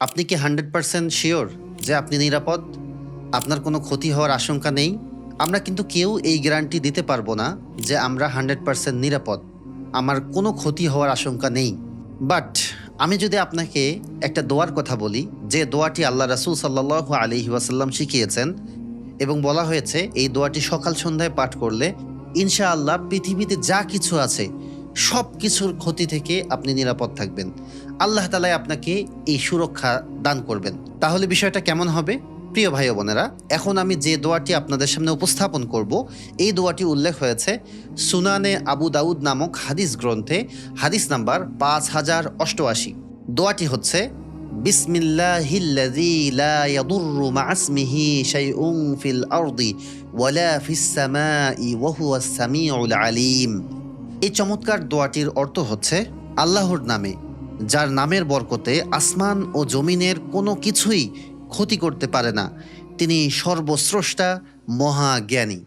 আপনি কি hundred percent sure যে আপনি নিরাপদ? আপনার কোনো ক্ষতি হওয়ার আশঙ্কা নেই? আমরা কিন্তু কেউ এই গ্যারান্টি দিতে পারব না যে আমরা হান্ড্রেড পার্সেন্ট নিরাপদ। আমার কোনো ক্ষতি হওয়ার আশঙ্কা নেই। বাট আমি যদি আপনাকে একটা দোয়ার কথা বলি, যে দোয়াটি আল্লাহ রাসুল সাল্লাহ আলহি ওয়াসাল্লাম শিখিয়েছেন এবং বলা হয়েছে, এই দোয়াটি সকাল সন্ধ্যায় পাঠ করলে ইনশাআল্লাহ পৃথিবীতে যা কিছু আছে সব কিছুর ক্ষতি থেকে আপনি নিরাপদ থাকবেন। আল্লাহ তালাই আপনাকে এই সুরক্ষা দান করবেন। তাহলে বিষয়টা কেমন হবে? প্রিয় ভাই বোনেরা, এখন আমি যে দোয়াটি আপনাদের সামনে উপস্থাপন করব, এই দোয়াটি উল্লেখ হয়েছে সুনানে আবু দাউদ নামক হাদিস গ্রন্থে, হাদিস নাম্বার পাঁচ হাজার অষ্টআশি। দোয়াটি হচ্ছে, বিসমিল্লাহিল্লাযী লা ফিল ওয়ালা এই চমৎকার দোয়াটির অর্থ হচ্ছে আল্লাহর নামে, যার নামের বরকতে আসমান ও জমিনের কোনো কিছুই ক্ষতি করতে পারে না। তিনি সর্বস্রষ্টা, মহাজ্ঞানী।